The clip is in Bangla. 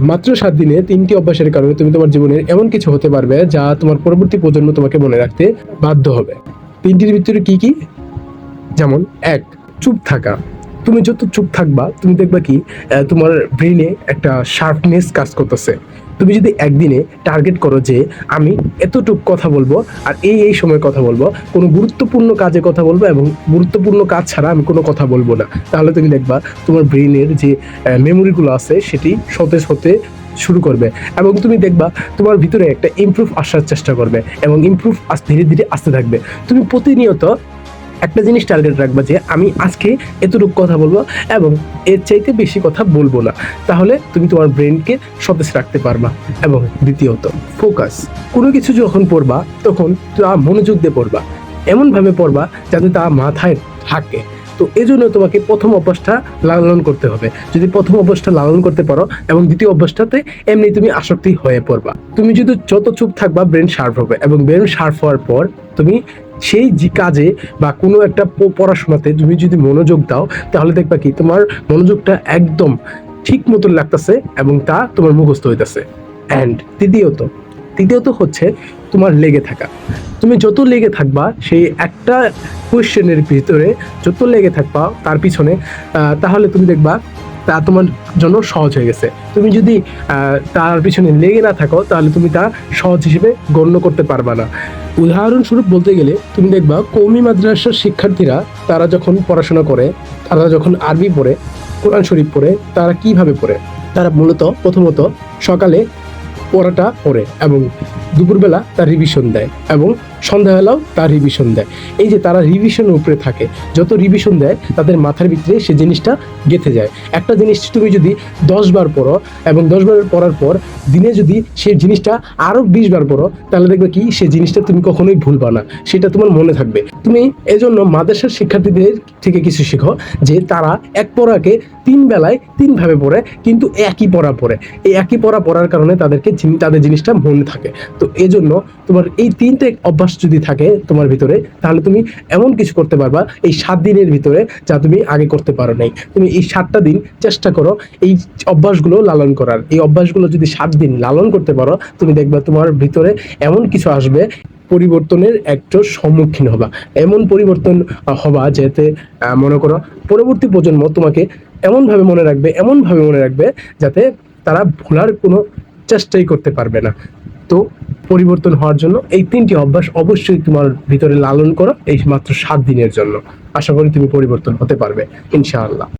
মাত্র সাত দিনে তিনটি অভ্যাসের কারণে তুমি তোমার জীবনের এমন কিছু হতে পারবে যা তোমার পরবর্তী প্রজন্ম তোমাকে মনে রাখতে বাধ্য হবে। তিনটির ভিতরে কি কি? যেমন, এক, চুপ থাকা। তুমি যত চুপ থাকবা, তুমি দেখবা কি তোমার ব্রেনে একটা শার্পনেস কাজ করতেছে। তুমি যদি একদিনে টার্গেট করো যে আমি এতটুক কথা বলব আর এই এই সময় কথা বলব, কোনো গুরুত্বপূর্ণ কাজে কথা বলব এবং গুরুত্বপূর্ণ কাজ ছাড়া আমি কোনো কথা বলব না, তাহলে তুমি দেখবা তোমার ব্রেনের যে মেমোরিগুলো আছে সেটি সতেজ হতে শুরু করবে এবং তুমি দেখবা তোমার ভিতরে একটা ইমপ্রুভ আসার চেষ্টা করবে এবং ইমপ্রুভ ধীরে ধীরে আসতে থাকবে। তুমি প্রতিনিয়ত একটা জিনিস টার্গেট রাখবা যে আমি আজকে এতটুকু কথা বলব এবং এর চাইতে বেশি কথা বলব না। তাহলে তুমি তোমার ব্রেনকে সতেজ রাখতে পারবা। এবং দ্বিতীয়ত ফোকাস কোনো কিছু যখন পড়বা, তখন তা মনোযোগ দিয়ে পড়বা। এমনভাবে পড়বা যাতে তা মাথায় থাকে। তো এজন্য তোমাকে প্রথম অভ্যাসটা লালন করতে হবে। যদি প্রথম অভ্যাসটা লালন করতে পারো এবং দ্বিতীয় অভ্যাসটাতে এমনি তুমি আসক্তি হয়ে পড়বা। তুমি যদি যত চুপ থাকবা ব্রেন শার্প হবে এবং ব্রেন শার্প হওয়ার পর তুমি সেই যে কাজে বা কোনো একটা পড়াশোনাতে তুমি যদি মনোযোগ দাও, তাহলে দেখবা কি তোমার মনোযোগটা একদম ঠিক মতন লাগতেছে এবং তা তোমার মুখস্থ হইতেছে। অ্যান্ড তৃতীয়ত তৃতীয়ত হচ্ছে তোমার লেগে থাকা। তুমি যত লেগে থাকবা, সেই একটা কোয়েশ্চেনের ভিতরে যত লেগে থাকবা তার পিছনে তাহলে তুমি দেখবা তা তোমার জন্য সহজ হয়ে গেছে। তুমি যদি তার পিছনে লেগে না থাকো, তাহলে তুমি তা সহজ হিসেবে গণ্য করতে পারবা না। উদাহরণস্বরূপ বলতে গেলে, তুমি দেখবা কৌমি মাদ্রাসার শিক্ষার্থীরা, তারা যখন পড়াশোনা করে, তারা যখন আরবি পড়ে, কোরআন শরীফ পড়ে, তারা কীভাবে পড়ে? তারা মূলত প্রথমত সকালে পড়াটা পড়ে এবং দুপুরবেলা তার রিভিশন দেয় এবং সন্ধ্যাবেলাও তার রিভিশন দেয়। এই যে তারা রিভিশনের উপরে থাকে, যত রিভিশন দেয়, তাদের মাথার ভিতরে সে জিনিসটা গেঁথে যায়। একটা জিনিস তুমি যদি দশ বার পড়ো এবং দশ বার পড়ার পর দিনে যদি সেই জিনিসটা আরও বিশ বার পড়ো, তাহলে দেখবে কি সেই জিনিসটা তুমি কখনোই ভুলবা না। সেটা তোমার মনে থাকবে। তুমি এজন্য মাদ্রাসার শিক্ষার্থীদের থেকে কিছু শেখো যে তারা এক পড়াকে তিন বেলায় তিনভাবে পড়ে, কিন্তু একই পড়া পড়ে। এই একই পড়া পড়ার কারণে তাদেরকে তাদের জিনিসটা মনে থাকে। তো এজন্য তোমার এই তিনটে অভ্যাস যদি থাকে তোমার ভিতরে, তাহলে তুমি এমন কিছু করতে পারবা এই সাত দিনের ভিতরে যা তুমি আগে করতে পারো নাই। তুমি এই সাতটা দিন চেষ্টা করো এই অভ্যাসগুলো লালন করার। এই অভ্যাসগুলো যদি সাত দিন লালন করতে পারো, তুমি দেখবা তোমার ভিতরে এমন কিছু আসবে পরিবর্তনের একটা সম্মুখীন হবা। এমন পরিবর্তন হবা যাতে মনে করো পরবর্তী প্রজন্ম তোমাকে এমনভাবে মনে রাখবে, এমনভাবে মনে রাখবে যাতে তারা ভোলার কোনো চেষ্টাই করতে পারবে না। তো পরিবর্তন হওয়ার জন্য এই তিনটি অভ্যাস অবশ্যই তোমার ভিতরে লালন করো এই মাত্র সাত দিনের জন্য। আশা করি তুমি পরিবর্তন হতে পারবে, ইনশাআল্লাহ।